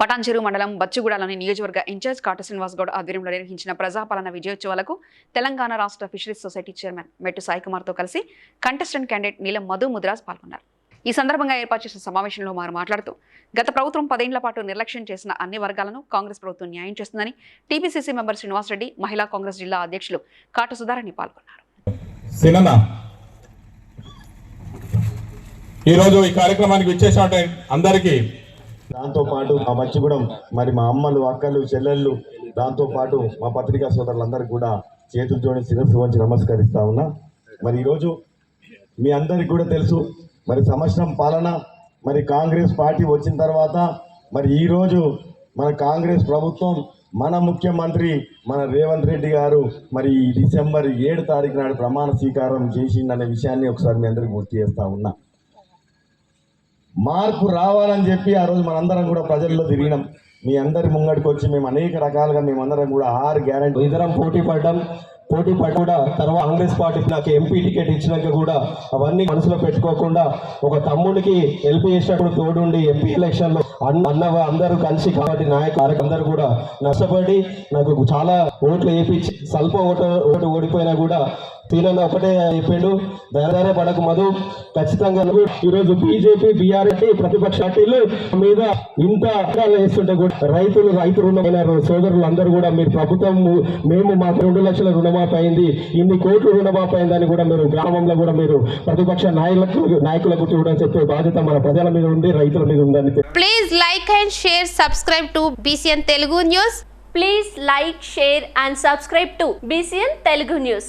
పటాన్చెరు మండలం బచ్చుగూడలోని నియోజకవర్గ ఇన్ఛార్జ్ కాట శ్రీనివాస్ గౌడ్ ఆధ్వర్యంలో నిర్వహించిన ప్రజాపాలన విజయోత్సవాలకు తెలంగాణ రాష్ట్ర ఫిషరీస్ సొసైటీ చైర్మన్ మెట్టు సాయి కుమార్తో కలిసి కంటెస్టెంట్ క్యాండిడేట్ నీలం మధు ముద్రాజ్ పాల్గొన్నారు. ఈ సందర్భంగా ఏర్పాటు చేసిన సమావేశంలో వారు మాట్లాడుతూ గత ప్రభుత్వం పదేళ్ళ పాటు నిర్లక్ష్యం చేసిన అన్ని వర్గాలను కాంగ్రెస్ ప్రభుత్వం న్యాయం చేస్తుందని టీపీసీసీ మెంబర్ శ్రీనివాస్ రెడ్డి మహిళా కాంగ్రెస్ జిల్లా అధ్యక్షులు కాట సుధారాణి పాల్గొన్నారు. ఈరోజు ఈ కార్యక్రమానికి విచ్చేసిన అందరికీ దాంతో పాటు మా మచ్చిగూడెం మరి మా అమ్మలు అక్కలు చెల్లెళ్ళు దాంతో పాటు మా పత్రికా సోదరులందరికీ కూడా చేతులు జోడి శిరస్సు వంచి నమస్కరిస్తా ఉన్నా. మరి ఈరోజు మీ అందరికి కూడా తెలుసు మరి సంవత్సరం పాలన మరి కాంగ్రెస్ పార్టీ వచ్చిన తర్వాత మరి ఈరోజు మన కాంగ్రెస్ ప్రభుత్వం మన ముఖ్యమంత్రి మన రేవంత్ రెడ్డి గారు మరి డిసెంబర్ ఏడు తారీఖు నాడు ప్రమాణ స్వీకారం చేసిందనే విషయాన్ని ఒకసారి మీ అందరికి గుర్తు చేస్తా ఉన్నా. మార్పు రావాలని చెప్పి ఆ రోజు మనందరం కూడా ప్రజల్లో తిరిగినాం. మీ అందరి ముంగడికి వచ్చి మేము అనేక రకాలుగా మేమందరం కూడా ఆరు గ్యారంటీ ఇద్దరం పోటీ పడ్డాం. పోటీ పడి కూడా తర్వాత కాంగ్రెస్ పార్టీ నాకు ఎంపీ టికెట్ ఇచ్చినాక కూడా అవన్నీ మనసులో పెట్టుకోకుండా ఒక తమ్ముడికి ఎల్పీ చేసినప్పుడు తోడుండి ఎంపీ ఎలక్షన్లో అన్న అన్న అందరూ కలిసి కాబట్టి నాయకులు అందరూ కూడా నష్టపడి నాకు చాలా ఓట్లు వేయించి స్వల్ప ఓటు ఓటు ఓడిపోయినా కూడా తీనన్న ఒకటే చెప్పిండు ధైర్య పడక మధు ఖచ్చితంగా ఈరోజు బీజేపీ బీఆర్ఎస్ ప్రతిపక్ష పార్టీలు మీద ఇంత అక్రాలు వేస్తుంటే కూడా రైతులు రైతు రుణమైన సోదరులు అందరూ కూడా మీరు ప్రభుత్వం మేము మాకు రెండు లక్షల రుణమాఫీ అయింది. ఇన్ని కోట్లు రుణమాఫీ అయిందని కూడా మీరు గ్రామంలో కూడా మీరు ప్రతిపక్ష నాయకులకు నాయకులకు చూడని చెప్పే బాధ్యత మన ప్రజల మీద ఉంది రైతుల మీద ఉందని please like and share subscribe to BCN Telugu news please like share and subscribe to BCN Telugu news